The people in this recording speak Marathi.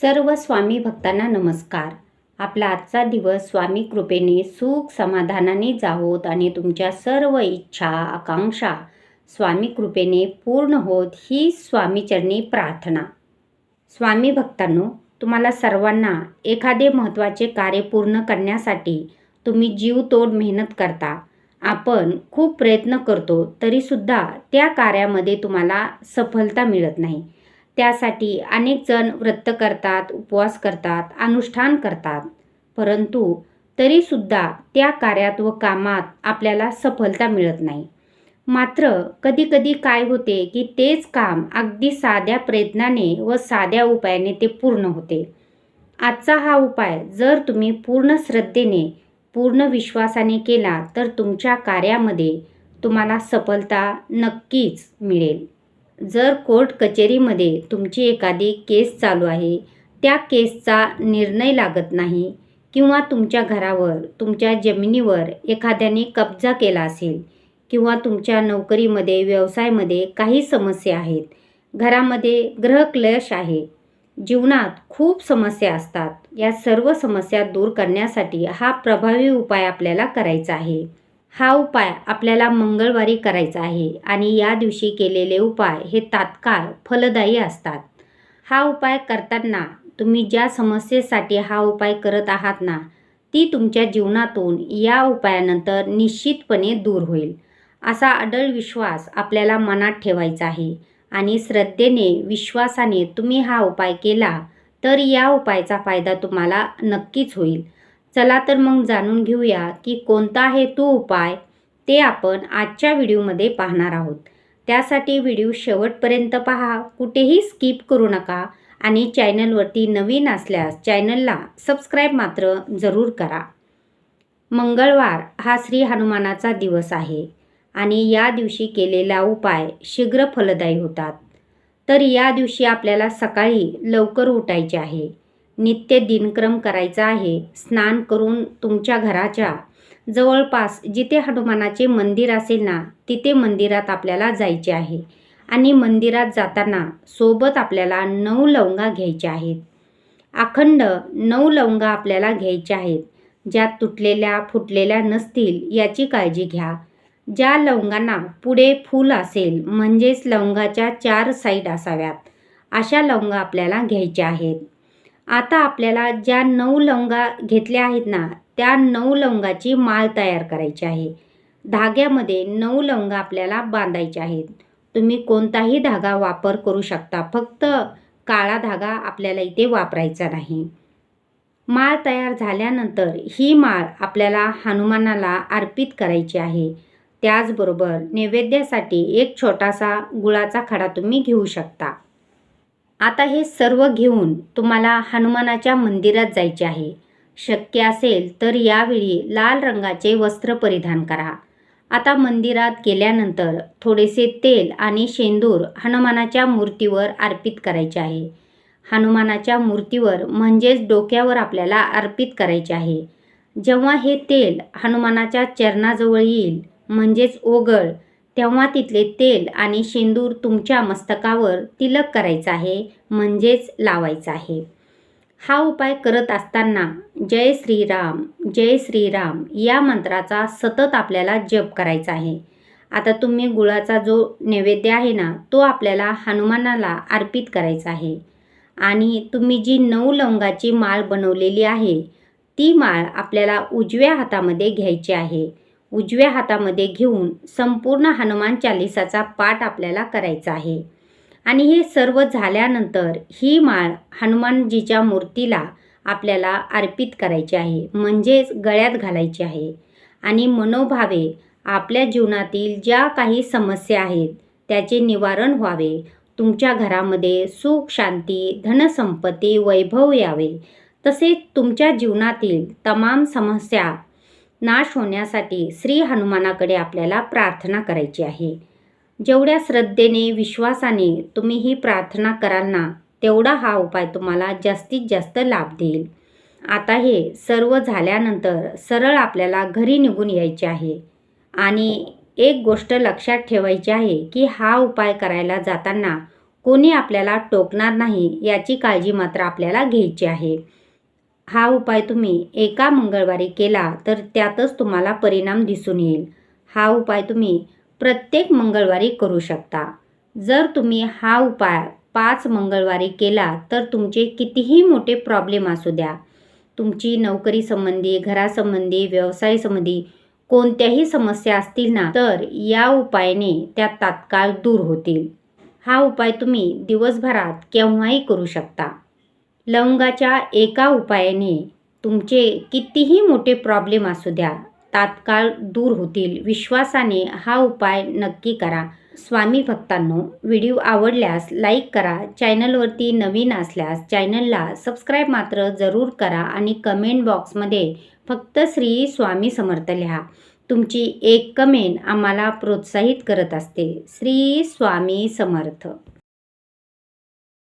सर्व स्वामी भक्तांना नमस्कार. आपला आजचा दिवस स्वामी कृपेने सुख समाधानाने जावोत आणि तुमच्या सर्व इच्छा आकांक्षा स्वामी कृपेने पूर्ण होत ही स्वामीचरणी प्रार्थना. स्वामी भक्तांनो तुम्हाला सर्वांना एखादे महत्त्वाचे कार्य पूर्ण करण्यासाठी तुम्ही जीवतोड मेहनत करता. आपण खूप प्रयत्न करतो तरीसुद्धा त्या कार्यामध्ये तुम्हाला सफलता मिळत नाही. त्यासाठी अनेक जण व्रत करतात उपवास करतात अनुष्ठान करतात. परंतु तरीसुद्धा त्या कार्यात व कामात आपल्याला सफलता मिळत नाही. मात्र कधीकधी काय होते की तेच काम अगदी साध्या प्रयत्नाने व साध्या उपायाने ते पूर्ण होते. आजचा हा उपाय जर तुम्ही पूर्ण श्रद्धेने पूर्ण विश्वासाने केला तर तुमच्या कार्यामध्ये तुम्हाला सफलता नक्कीच मिळेल. जर कोर्ट कचेरीमध्ये तुमची एखादी केस चालू आहे त्या केसचा निर्णय लागत नाही किंवा तुमच्या घरावर तुमच्या जमिनीवर एखाद्याने कब्जा केला असेल किंवा तुमच्या नोकरीमध्ये व्यवसायामध्ये काही समस्या आहेत घरामध्ये ग्रहक्लेश आहे जीवनात खूप समस्या असतात या सर्व समस्या दूर करण्यासाठी हा प्रभावी उपाय आपल्याला करायचा आहे. हा उपाय आपल्याला मंगळवारी करायचा आहे आणि या दिवशी केलेले उपाय हे तात्काळ फलदायी असतात. हा उपाय करताना तुम्ही ज्या समस्येसाठी हा उपाय करत आहात ना ती तुमच्या जीवनातून या उपायानंतर निश्चितपणे दूर होईल. असा अडळ विश्वास आपल्याला मनात ठेवायचा आहे आणि श्रद्धेने विश्वासाने तुम्ही हा उपाय केला तर या उपायाचा फायदा तुम्हाला नक्कीच होईल. चला तर मग जाणून घेऊया की कोणता आहे तो उपाय ते आपण आजच्या व्हिडिओमध्ये पाहणार आहोत. त्यासाठी व्हिडिओ शेवटपर्यंत पहा कुठेही स्किप करू नका आणि चॅनलवरती नवीन असल्यास चॅनलला सबस्क्राईब मात्र जरूर करा. मंगळवार हा श्री हनुमानाचा दिवस आहे आणि या दिवशी केलेला उपाय शीघ्र फलदायी होतात. तर या दिवशी आपल्याला सकाळी लवकर उठायचे आहे. नित्य दिनक्रम करायचा आहे. स्नान करून तुमच्या घराच्या जवळपास जिथे हनुमानाचे मंदिर असेल ना तिथे मंदिरात आपल्याला जायचे आहे. आणि मंदिरात जाताना सोबत आपल्याला नऊ लवंगा घ्यायच्या आहेत. अखंड नऊ लवंगा आपल्याला घ्यायच्या आहेत. ज्या तुटलेल्या फुटलेल्या नसतील याची काळजी घ्या. ज्या लवंगांना पुढे फूल असेल म्हणजेच लवंगाच्या चार साईड असाव्यात अशा लवंगा आपल्याला घ्यायच्या आहेत. आता आपल्याला ज्या नऊ लवंगा घेतल्या आहेत ना त्या नऊ लवंगाची माळ तयार करायची आहे. धाग्यामध्ये नऊ लवंगा आपल्याला बांधायच्या आहेत. तुम्ही कोणताही धागा वापर करू शकता फक्त काळा धागा आपल्याला इथे वापरायचा नाही. माळ तयार झाल्यानंतर ही माळ आपल्याला हनुमानाला अर्पित करायची आहे. त्याचबरोबर नैवेद्यासाठी एक छोटासा गुळाचा खडा तुम्ही घेऊ शकता. आता हे सर्व घेऊन तुम्हाला हनुमानाच्या मंदिरात जायचे आहे. शक्य असेल तर यावेळी लाल रंगाचे वस्त्र परिधान करा. आता मंदिरात गेल्यानंतर थोडेसे तेल आणि शेंदूर हनुमानाच्या मूर्तीवर अर्पित करायचे आहे. हनुमानाच्या मूर्तीवर म्हणजेच डोक्यावर आपल्याला अर्पित करायचे आहे. जेव्हा हे तेल हनुमानाच्या चरणाजवळ येईल म्हणजेच ओगळ तेव्हा तिथले तेल आणि शेंदूर तुमच्या मस्तकावर तिलक करायचा आहे म्हणजेच लावायचा आहे. हा उपाय करत असताना जय श्रीराम जय श्रीराम या मंत्राचा सतत आपल्याला जप करायचा आहे. आता तुम्ही गुळाचा जो नैवेद्य आहे ना तो आपल्याला हनुमानाला अर्पित करायचा आहे. आणि तुम्ही जी नऊ लवंगाची माळ बनवलेली आहे ती माळ आपल्याला उजव्या हातामध्ये घ्यायची आहे. उजव्या हातामध्ये घेऊन संपूर्ण हनुमान चालिसाचा पाठ आपल्याला करायचा आहे. आणि हे सर्व झाल्यानंतर ही माळ हनुमानजीच्या मूर्तीला आपल्याला अर्पित करायची आहे. म्हणजेच गळ्यात घालायची आहे. आणि मनोभावे आपल्या जीवनातील ज्या काही समस्या आहेत त्याचे निवारण व्हावे. तुमच्या घरामध्ये सुख शांती धनसंपत्ती वैभव यावे. तसेच तुमच्या जीवनातील तमाम समस्या नाश होण्यासाठी श्री हनुमानाकडे आपल्याला प्रार्थना करायची आहे. जेवढ्या श्रद्धेने विश्वासाने तुम्ही ही प्रार्थना कराल ना तेवढा हा उपाय तुम्हाला जास्तीत जास्त लाभ देईल. आता हे सर्व झाल्यानंतर सरळ आपल्याला घरी निघून यायचे आहे. आणि एक गोष्ट लक्षात ठेवायची आहे की हा उपाय करायला जाताना कोणी आपल्याला टोकणार नाही याची काळजी मात्र आपल्याला घ्यायची आहे. हा उपाय तुम्ही एका मंगळवारी केला तर त्यातच तुम्हाला परिणाम दिसून येईल. हा उपाय तुम्ही प्रत्येक मंगळवारी करू शकता. जर तुम्ही हा उपाय पाच मंगळवारी केला तर तुमचे कितीही मोठे प्रॉब्लेम असू द्या. तुमची नोकरीसंबंधी घरासंबंधी व्यवसायासंबंधी कोणत्याही समस्या असतील ना तर या उपायाने त्या तात्काळ दूर होतील. हा उपाय तुम्ही दिवसभरात केव्हाही करू शकता. लवंगाच्या एका उपायाने तुमचे कितीही मोठे प्रॉब्लेम असू द्या तात्काळ दूर होतील. विश्वासाने हा उपाय नक्की करा. स्वामी भक्तांनो व्हिडिओ आवडल्यास लाईक करा. चॅनलवरती नवीन असल्यास चॅनलला सबस्क्राईब मात्र जरूर करा आणि कमेंट बॉक्समध्ये फक्त श्री स्वामी समर्थ लिहा. तुमची एक कमेंट आम्हाला प्रोत्साहित करत असते. श्री स्वामी समर्थ.